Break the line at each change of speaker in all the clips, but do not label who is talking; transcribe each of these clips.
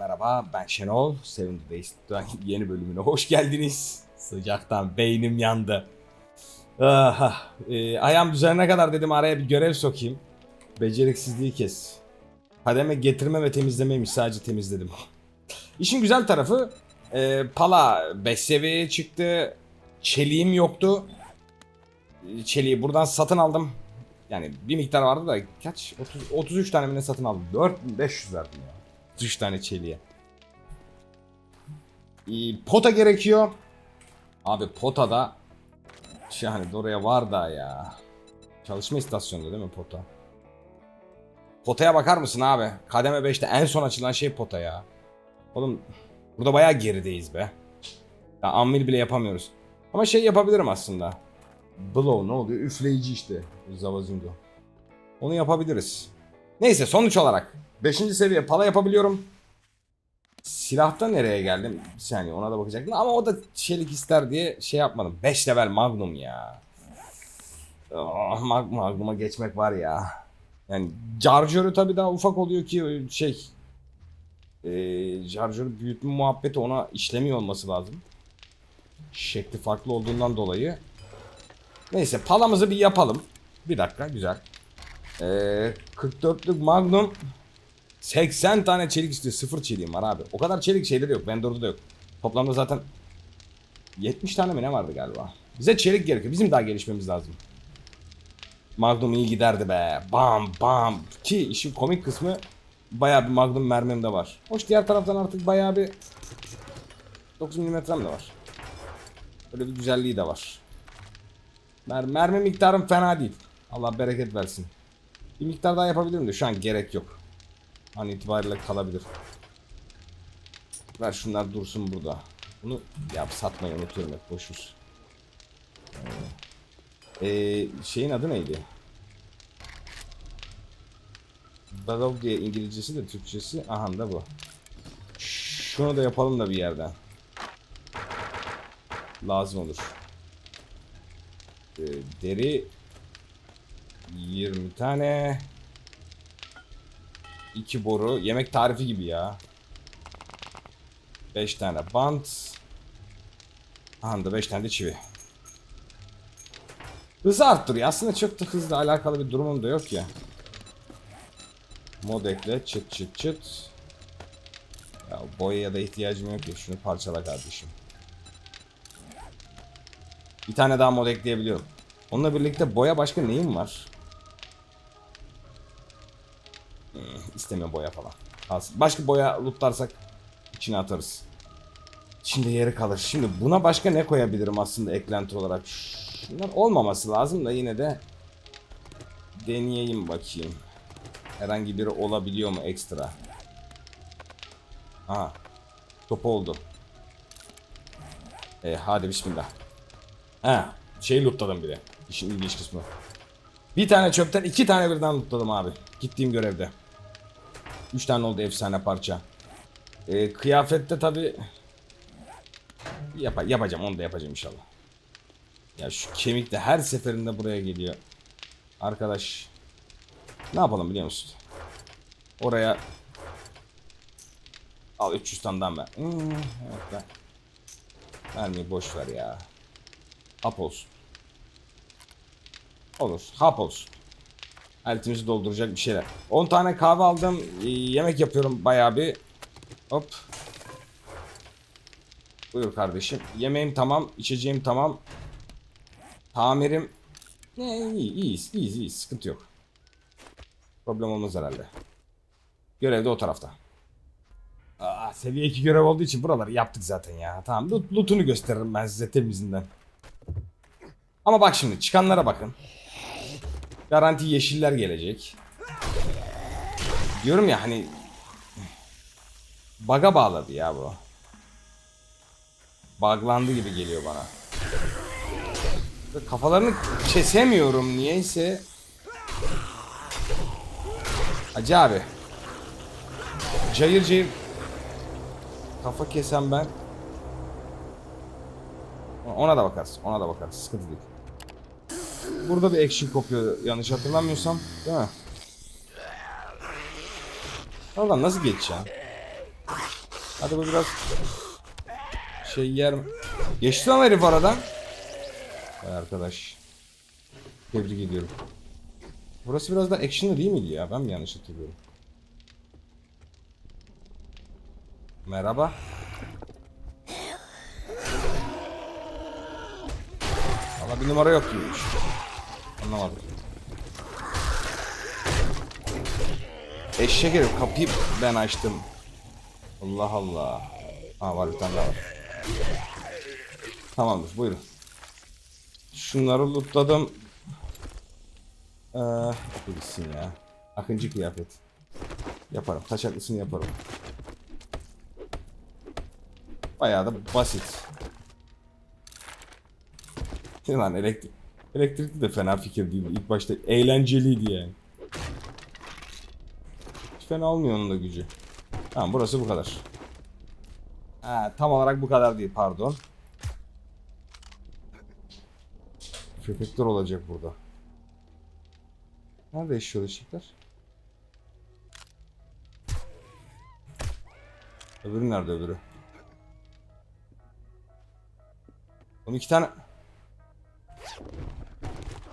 merhaba ben Şenol. Seven Based'den yeni bölümüne hoş geldiniz. Sıcaktan beynim yandı. Ah, e, ayağım düzenine kadar dedim araya bir görev sokayım. Beceriksizliği kes. Kademe getirme ve temizlemeymiş sadece temizledim. İşin güzel tarafı e, pala 5 seviyeye çıktı. Çeliğim yoktu. Çeliği buradan satın aldım. Yani bir miktar vardı da kaç? 30, 33 tane satın aldım? 4500 verdim ya. 33 tane çeliğe. Ee, pota gerekiyor. Abi pota da yani oraya var da ya. Çalışma istasyonunda değil mi pota? Potaya bakar mısın abi? Kademe 5'te en son açılan şey pota ya. Oğlum burada bayağı gerideyiz be. Ya ammil bile yapamıyoruz. Ama şey yapabilirim aslında. Blow ne oluyor? Üfleyici işte. Zavazingo. Onu yapabiliriz. Neyse sonuç olarak 5. seviye pala yapabiliyorum. Silahta nereye geldim? Bir saniye ona da bakacaktım ama o da çelik ister diye şey yapmadım. 5 level Magnum ya. Oh, Mag- Magnum'a geçmek var ya. Yani Charger'ı tabii daha ufak oluyor ki şey ee, Charger'ı büyütme muhabbeti ona işlemiyor olması lazım. Şekli farklı olduğundan dolayı. Neyse palamızı bir yapalım. Bir dakika güzel. Ee, 44'lük Magnum 80 tane çelik istiyor. Sıfır çeliğim var abi. O kadar çelik şeyde de yok. Vendor'da da yok. Toplamda zaten 70 tane mi ne vardı galiba. Bize çelik gerekiyor. Bizim daha gelişmemiz lazım. Magnum iyi giderdi be. Bam bam. Ki işin komik kısmı bayağı bir Magnum mermim de var. Hoş diğer taraftan artık bayağı bir 9 milimetrem de var. Böyle bir güzelliği de var. Mer mermi miktarım fena değil. Allah bereket versin. Bir miktar daha yapabilirim de şu an gerek yok. An itibariyle kalabilir. Ver şunlar dursun burada. Bunu yap satmayı unutuyorum hep boşuz. Ee, şeyin adı neydi? Bagov diye İngilizcesi de Türkçesi. Aha da bu. Şunu da yapalım da bir yerden. Lazım olur. Ee, deri 20 tane 2 boru. Yemek tarifi gibi ya. 5 tane bant. Aha da 5 tane de çivi. Hızı arttırıyor aslında çok da hızla alakalı bir durumum da yok ya. Mod ekle. Çıt çıt çıt. Ya boyaya da ihtiyacım yok ya. Şunu parçala kardeşim. Bir tane daha mod ekleyebiliyorum. Onunla birlikte boya başka neyim var? İstemiyorum boya falan. Kalsın. Başka boya lootlarsak içine atarız. İçinde yeri kalır. Şimdi buna başka ne koyabilirim aslında eklenti olarak? Şunlar olmaması lazım da yine de deneyeyim bakayım. Herhangi biri olabiliyor mu ekstra? Aha. Top oldu. E, hadi bismillah. Ha, şey lootladım bile. İşin ilginç kısmı. Bir tane çöpten iki tane birden lootladım abi. Gittiğim görevde. Üç tane oldu efsane parça. Ee, kıyafette tabi Yap yapacağım onu da yapacağım inşallah. Ya şu kemik de her seferinde buraya geliyor. Arkadaş. Ne yapalım biliyor musun? Oraya Al 300 tane daha ver. Hmm, evet ben. Vermeyi boş ver ya. Hap olsun. Olur. Hap olsun. Eltimizi dolduracak bir şeyler. 10 tane kahve aldım. Ee, Yemek yapıyorum bayağı bir. Hop. Buyur kardeşim. Yemeğim tamam. içeceğim tamam. Tamirim. Ne iyi iyiyiz iyiyiz iyiyiz. Sıkıntı yok. Problem olmaz herhalde. Görev de o tarafta. Aa, seviye 2 görev olduğu için buraları yaptık zaten ya. Tamam loot, lootunu gösteririm ben size temizinden. Ama bak şimdi çıkanlara bakın. Garanti yeşiller gelecek. Diyorum ya hani Baga bağladı ya bu. Buglandı gibi geliyor bana. Kafalarını kesemiyorum niyeyse. Hacı abi. Cayır cayır. Kafa kesen ben. Ona da bakarız. Ona da bakarız. Sıkıntı değil. Burada bir action kopuyor yanlış hatırlamıyorsam. Değil mi? Oradan nasıl geçeceğim? Hadi bu biraz şey yer? Geçti lan herif aradan. Vay arkadaş. Tebrik ediyorum. Burası biraz da action'lı değil miydi ya? Ben mi yanlış hatırlıyorum? Merhaba. Valla bir numara yok gibiymiş. Anlamadım. Eşek herif kapıyı ben açtım. Allah Allah. Ha var bir tane daha var. Tamamdır buyurun. Şunları lootladım. Ee, gitsin ya. Akıncı kıyafet. Yaparım. Taçaklısını yaparım. Bayağı da basit. Lan elektrik. Elektrikli de fena fikir değil. İlk başta eğlenceliydi yani. Hiç fena olmuyor onun da gücü. Tamam burası bu kadar. Ha, tam olarak bu kadar değil pardon. Köpekler olacak burada. Nerede yaşıyor ışıklar? Öbürü nerede öbürü? Oğlum iki tane...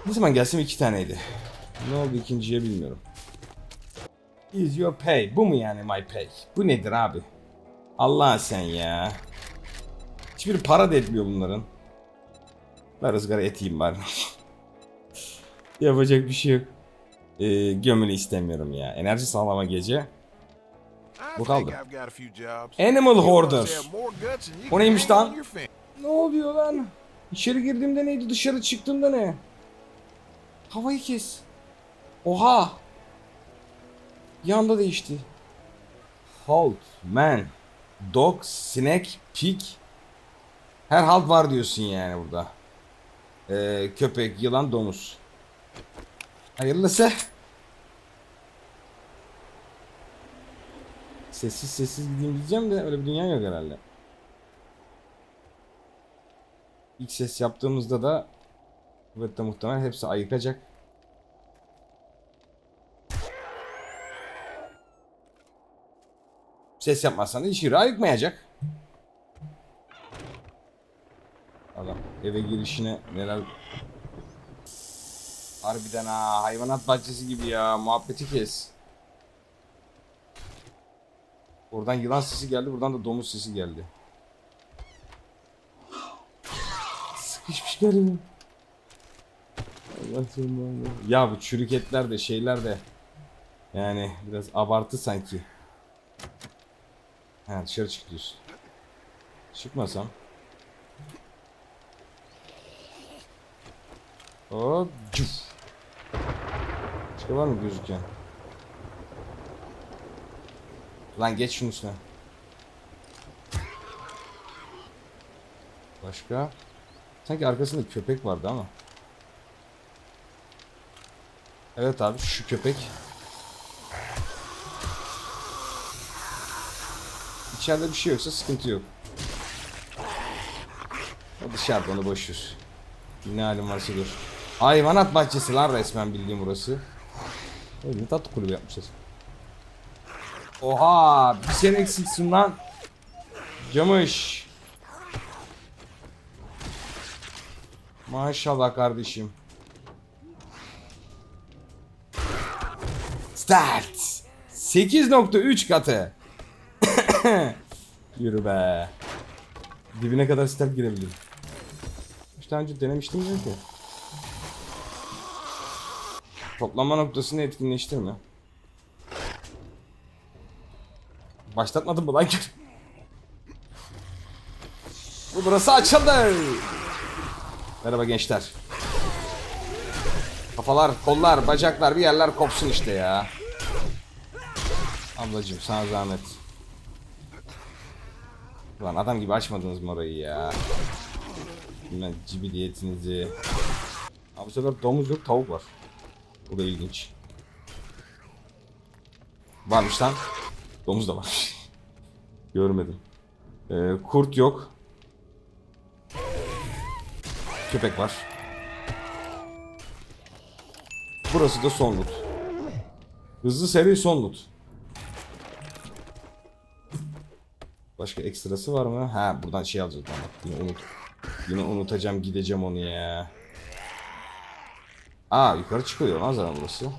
Ne zaman gelsem iki taneydi. Ne oldu ikinciye bilmiyorum. Is your pay? Bu mu yani my pay? Bu nedir abi? Allah sen ya. Hiçbiri para da etmiyor bunların. Ben ızgara eteyim bari. Yapacak bir şey yok. Ee, gömülü istemiyorum ya. Enerji sağlama gece. Bu kaldı. Animal Hoarder. O neymiş lan? Ne oluyor lan? İçeri girdiğimde neydi? Dışarı çıktığımda ne? Havayı kes. Oha. Bir anda değişti. Halt, man, dog, snack, pig. Her halt var diyorsun yani burada. Ee, köpek, yılan, domuz. Hayırlısı. Sessiz sessiz gideyim diyeceğim de öyle bir dünya yok herhalde. İlk ses yaptığımızda da kuvvetle muhtemelen hepsi ayıkacak. Ses yapmazsan da hiçbiri ayıkmayacak. Adam eve girişine neler... Harbiden ha hayvanat bahçesi gibi ya muhabbeti kes. Oradan yılan sesi geldi buradan da domuz sesi geldi. Sıkışmış garibim. Allah canım Allah. Ya bu çürük etler de şeyler de yani biraz abartı sanki. Ha dışarı çık diyorsun. Çıkmasam. Hop cüf. Başka var mı gözüken? Lan geç şunun üstüne. Başka? Sanki arkasında köpek vardı ama. Evet abi şu köpek. İçeride bir şey yoksa sıkıntı yok. O dışarıda onu boş ver. Ne halin varsa gör. Hayvanat bahçesi lan resmen bildiğim burası. Öyle tatlı kulübü yapmışlar. Oha bir sen eksiksin lan. Camış. Maşallah kardeşim. Start. 8.3 katı. Yürü be. Dibine kadar step girebilirim. İşte önce denemiştim ya ki. Toplama noktasını etkinleştirme. Başlatmadın mı lan? Bu burası açıldı. Merhaba gençler. Kafalar, kollar, bacaklar bir yerler kopsun işte ya. Ablacım sana zahmet. Lan adam gibi açmadınız mı orayı ya? Bilmem cibiliyetinizi. Abi bu sefer domuz yok tavuk var. Bu da ilginç. Varmış lan. Domuz da var. Görmedim. Ee, kurt yok. Köpek var. Burası da son loot. Hızlı seri son loot. Başka ekstrası var mı? Ha buradan şey alacağız. Yine unut. Yine unutacağım gideceğim onu ya. Aa yukarı çıkıyor lan zaten burası.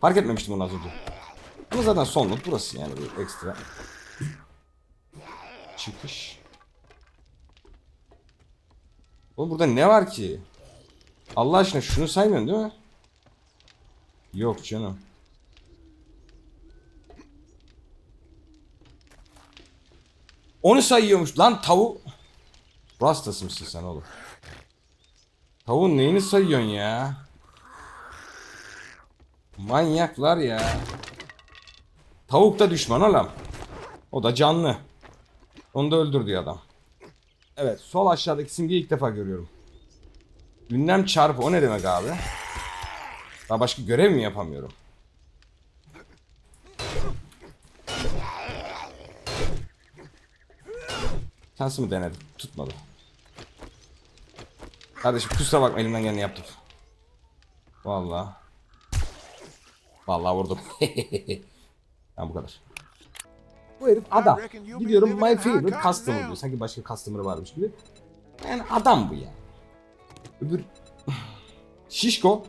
Fark etmemiştim onu az önce. Ama zaten son not burası yani bir ekstra. Çıkış. Oğlum burada ne var ki? Allah aşkına şunu saymıyorsun değil mi? Yok canım. Onu sayıyormuş lan tavu. Rastası mısın sen oğlum? Tavuğun neyini sayıyorsun ya? Manyaklar ya. Tavuk da düşman oğlum. O da canlı. Onu da öldür diyor adam. Evet sol aşağıdaki simgeyi ilk defa görüyorum. Ünlem çarpı o ne demek abi? Daha başka görev mi yapamıyorum? Şansımı denedim. Tutmadı. Kardeşim kusura bakma elimden geleni yaptım. Vallahi. Vallahi vurdum. ha bu kadar. Bu herif adam. Gidiyorum my favorite customer diyor. Sanki başka customer varmış gibi. Yani adam bu ya. Öbür Şişko.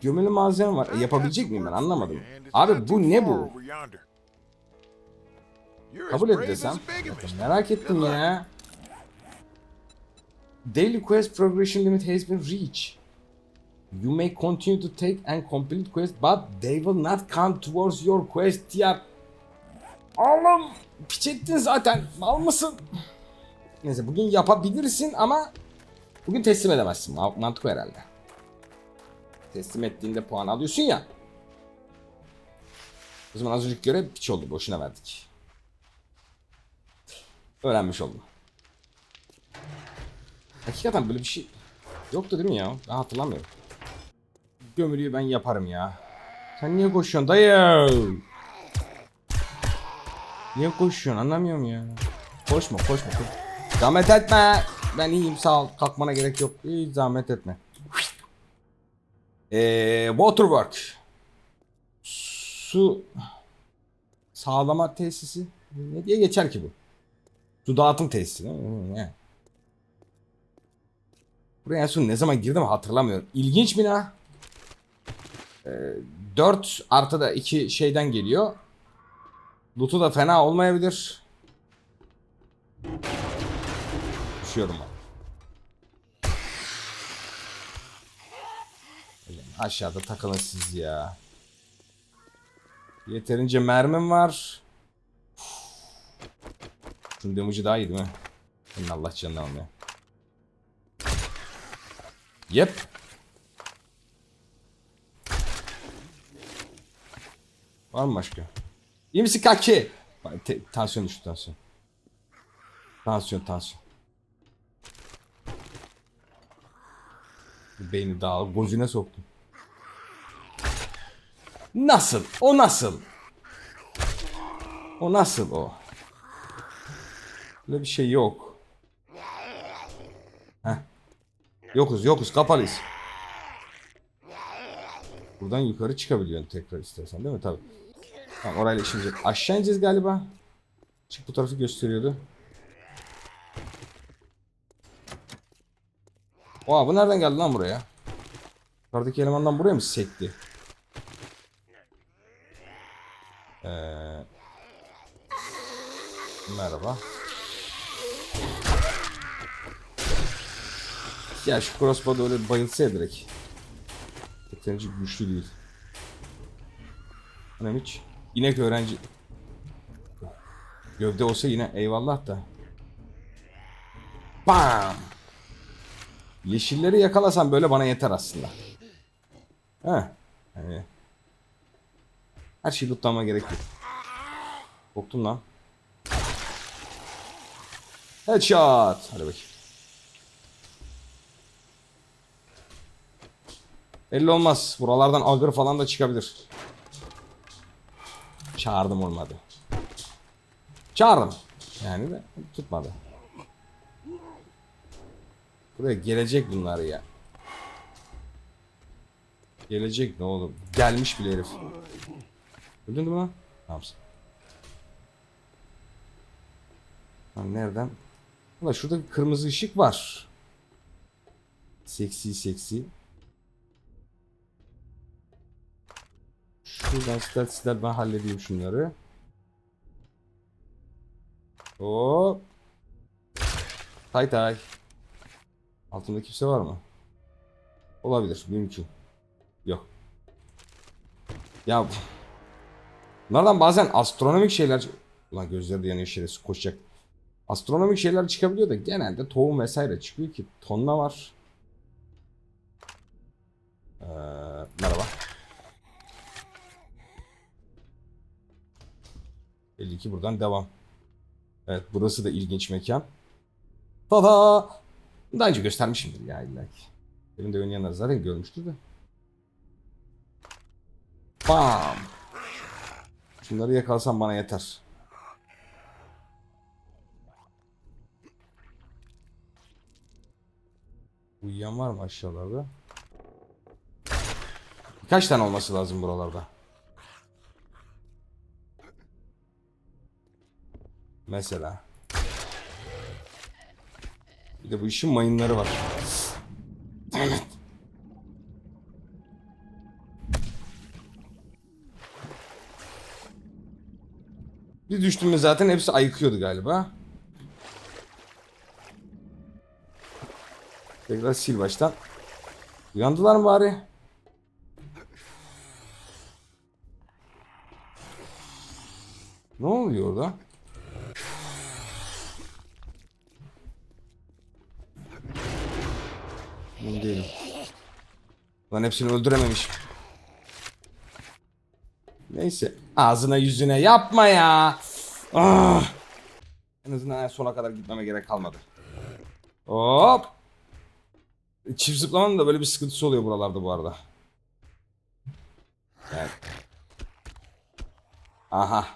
Gömülü malzeme var. E, yapabilecek miyim ben anlamadım. Abi bu ne bu? Kabul et desem. Merak ettim ya. Daily quest progression limit has been reached. You may continue to take and complete quest but they will not count towards your quest ya. Oğlum piç ettin zaten. Mal mısın? Neyse bugün yapabilirsin ama bugün teslim edemezsin. Ma- Mantık o herhalde. Teslim ettiğinde puan alıyorsun ya. O zaman az önceki görev piç oldu. Boşuna verdik. Öğrenmiş oldum. Hakikaten böyle bir şey yoktu değil mi ya? Ben hatırlamıyorum. Gömülüyü ben yaparım ya. Sen niye koşuyorsun dayı? Niye koşuyorsun anlamıyorum ya. Koşma koşma. koşma. Zahmet etme. Ben iyiyim sağ ol. Kalkmana gerek yok. Hiç zahmet etme. Eee waterwork. Su sağlama tesisi. Ne diye geçer ki bu? Su dağıtım tesisi yani. Buraya en son ne zaman girdim hatırlamıyorum. İlginç bina. Ee, 4 artı da 2 şeyden geliyor. Loot'u da fena olmayabilir. Düşüyorum ben. Aşağıda takılın siz ya. Yeterince mermim var. Şunun damage'ı daha iyi değil mi? Senin Allah canını almıyor. Yep. Var mı başka? İyi misin kaki? Tansiyon düştü tansiyon. Tansiyon tansiyon. Beyni dağılıp gözüne soktum. Nasıl? O nasıl? O nasıl o? Böyle bir şey yok. Heh. Yokuz yokuz kapalıyız. Buradan yukarı çıkabiliyorsun tekrar istersen değil mi? Tabii. Tamam orayla işimiz. Aşağı ineceğiz galiba. Çık bu tarafı gösteriyordu. Oha bu nereden geldi lan buraya? Yukarıdaki elemandan buraya mı sekti? Ee, merhaba. Ya şu crossbow'da öyle bayılsa ya direkt. Yeterince güçlü değil. Önemli hiç. İnek öğrenci. Gövde olsa yine eyvallah da. Bam! Yeşilleri yakalasam böyle bana yeter aslında. He. Yani. Her şeyi lootlamama gerek yok. Korktum lan. Headshot. Hadi bakayım. Belli olmaz. Buralardan agır falan da çıkabilir. Çağırdım olmadı. Çağırdım. Yani de tutmadı. Buraya gelecek bunlar ya. Gelecek ne oğlum? Gelmiş bile herif. Öldün mi lan? Tamam. Lan nereden? Ulan şurada bir kırmızı ışık var. Seksi seksi. Şuradan stealth stealth ben halledeyim şunları. Hop. Tay tay. Altında kimse var mı? Olabilir. Mümkün. Yok. Ya Bunlardan bazen astronomik şeyler Ulan gözleri de yanıyor şerefsiz koşacak. Astronomik şeyler çıkabiliyor da genelde tohum vesaire çıkıyor ki tonla var. 52 buradan devam. Evet burası da ilginç mekan. Tada! Daha önce göstermişimdir ya illa ki. Benim de oynayanlar zaten görmüştür de. Bam! Şunları yakalasam bana yeter. Uyuyan var mı aşağılarda? Kaç tane olması lazım buralarda? Mesela. Bir de bu işin mayınları var. Evet. Bir düştüğümde zaten hepsi ayıkıyordu galiba. Tekrar sil baştan. Uyandılar mı bari? Ne oluyor orada? Lan hepsini öldürememiş. Neyse. Ağzına yüzüne yapma ya. Ah. En azından en sona kadar gitmeme gerek kalmadı. Hop. Çift zıplamanın da böyle bir sıkıntısı oluyor buralarda bu arada. Evet. Aha.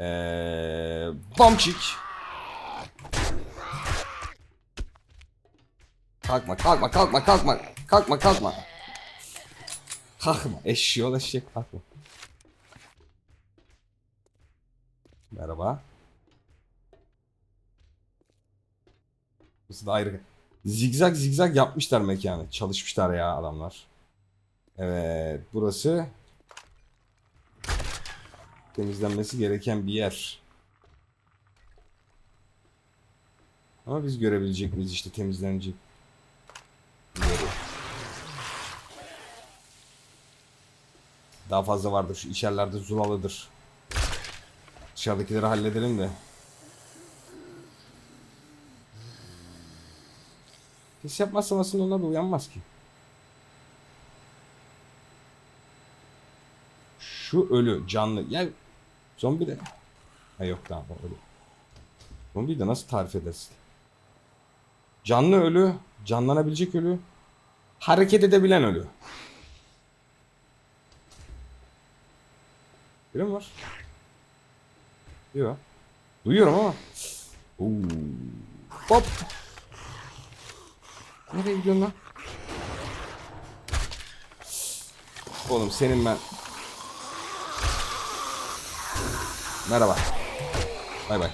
Eee... Bombçik. Kalkma kalkma kalkma kalkma. Kalkma kalkma. Kalkma. Eşşoğlu eşek kalkma. Merhaba. Burası da ayrı. Zigzag zigzag yapmışlar mekanı. Çalışmışlar ya adamlar. Evet burası temizlenmesi gereken bir yer. Ama biz görebilecek miyiz işte temizlenecek yeri. Daha fazla vardır. Şu içerilerde zulalıdır. Dışarıdakileri halledelim de. Pis yapmazsam aslında onlar da uyanmaz ki. Şu ölü, canlı. Ya zombi de... Ha yok tamam o ölü. Zombiyi de nasıl tarif edersin? Canlı ölü, canlanabilecek ölü, hareket edebilen ölü. Biri mi var? Yok. Duyuyorum ama. Oo. Hop. Nereye gidiyorsun lan? Oğlum senin ben... Merhaba. Bay bay.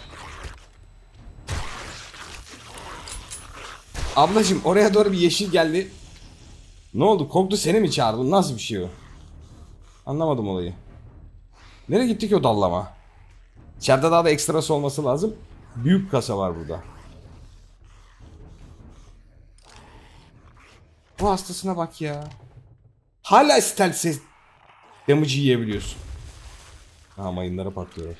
Ablacım oraya doğru bir yeşil geldi. Ne oldu? Korktu seni mi çağırdı? Nasıl bir şey o? Anlamadım olayı. Nereye gitti ki o dallama? İçeride daha da ekstrası olması lazım. Büyük kasa var burada. Bu hastasına bak ya. Hala stealth'siz damage'ı yiyebiliyorsun. Ha mayınlara patlıyorlar.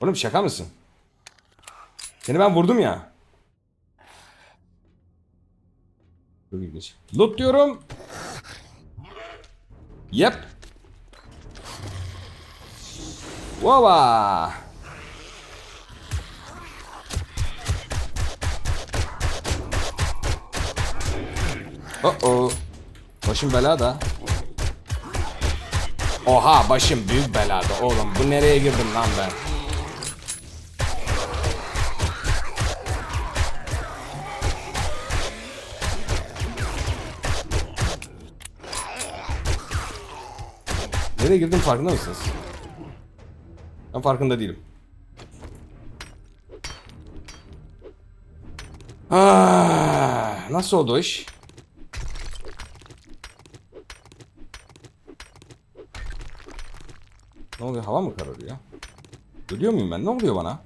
Oğlum şaka mısın? Seni ben vurdum ya. Çok ilginç. Loot diyorum. Yep. Vova. Oh oh. Başım belada. Oha başım büyük belada oğlum. Bu nereye girdim lan ben? Nereye girdim farkında mısınız? Ben farkında değilim. Ah, nasıl oldu iş? Ne oluyor? Hava mı kararıyor? Ölüyor muyum ben? Ne oluyor bana?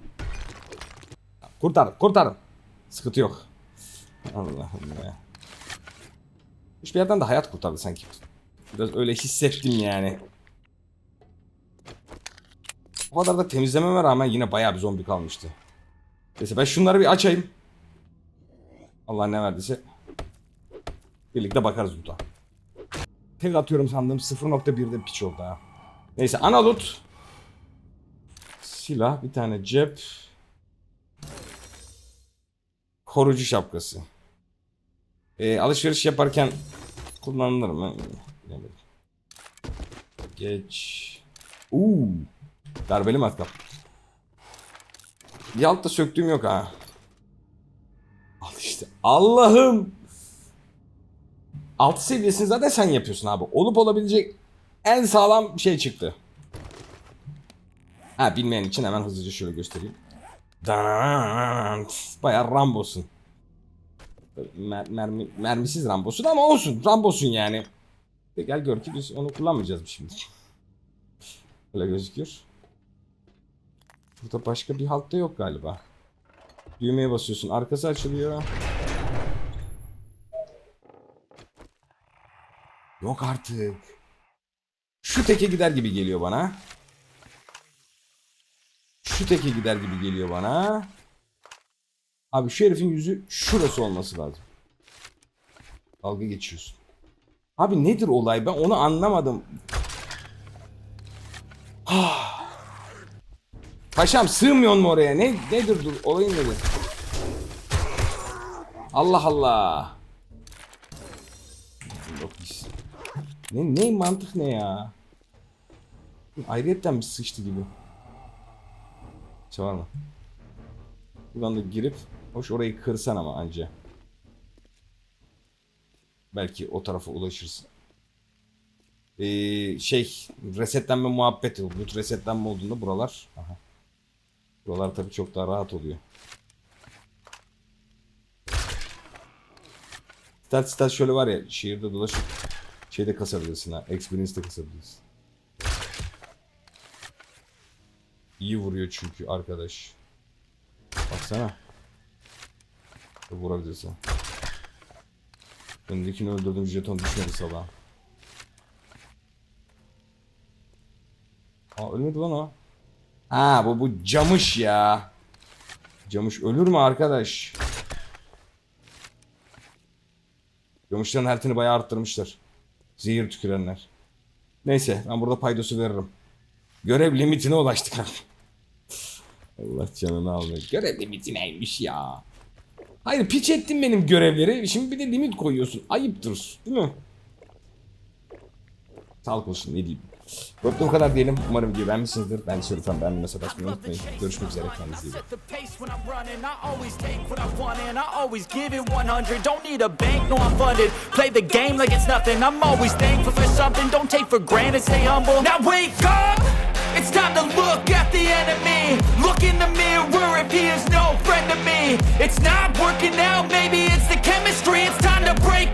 Kurtar, kurtar. Sıkıntı yok. Allah'ım ya. Hiçbir yerden de hayat kurtardı sanki. Biraz öyle hissettim yani. O kadar da temizlememe rağmen yine bayağı bir zombi kalmıştı. Neyse ben şunları bir açayım. Allah ne verdiyse. Birlikte bakarız loot'a. Tek atıyorum sandığım 0.1'de piç oldu ha. Neyse ana loot. Silah, bir tane cep. Korucu şapkası. Ee, alışveriş yaparken kullanılır mı? Geç. Uuu. Darbeli matkap. Bir altta söktüğüm yok ha. Al işte. Allah'ım. Altı seviyesini zaten sen yapıyorsun abi. Olup olabilecek en sağlam şey çıktı. Ha bilmeyen için hemen hızlıca şöyle göstereyim. Bayağı Rambo'sun. Mer mermi, mermisiz Rambo'sun ama olsun. Rambo'sun yani. E gel gör ki biz onu kullanmayacağız şimdi. Öyle gözüküyor. Burada başka bir halt da yok galiba. Düğmeye basıyorsun. Arkası açılıyor. Yok artık. Şu teke gider gibi geliyor bana. Şu teke gider gibi geliyor bana. Abi şu herifin yüzü şurası olması lazım. Dalga geçiyorsun. Abi nedir olay ben onu anlamadım. Paşam sığmıyor mu oraya? Ne nedir dur olayın nedir? Allah Allah. Ne ne mantık ne ya? Ayrıyetten bir sıçtı gibi. Şey? Buradan da girip hoş orayı kırsan ama anca. Belki o tarafa ulaşırsın. Ee, şey resetlenme muhabbeti. Loot resetlenme olduğunda buralar. Aha. Buralar tabii çok daha rahat oluyor. Stat stat şöyle var ya şehirde dolaşıp şeyde kasabilirsin ha. Experience'de kasabilirsin. İyi vuruyor çünkü arkadaş. Baksana. Vurabilirsin. Öndekini öldürdüm jeton düşmedi sabah. Aa ölmedi lan o. Ha bu bu camış ya. Camış ölür mü arkadaş? Camışların health'ini bayağı arttırmışlar. Zehir tükürenler. Neyse ben burada paydosu veririm. Görev limitine ulaştık abi. Allah canını almıyor. Görev limiti neymiş ya? Hayır piç ettin benim görevleri. Şimdi bir de limit koyuyorsun. Ayıptır. Değil mi? Sağlık olsun ne diyeyim. Korktuğum kadar diyelim. Umarım güvenmişsinizdir. Ben Sürütan. Ben mesela unutmayın. Görüşmek üzere. Kendinize iyi bakın.
It's time to look at the enemy. Look in the mirror if he is no friend to me. It's not working out, maybe it's the chemistry. It's time to break.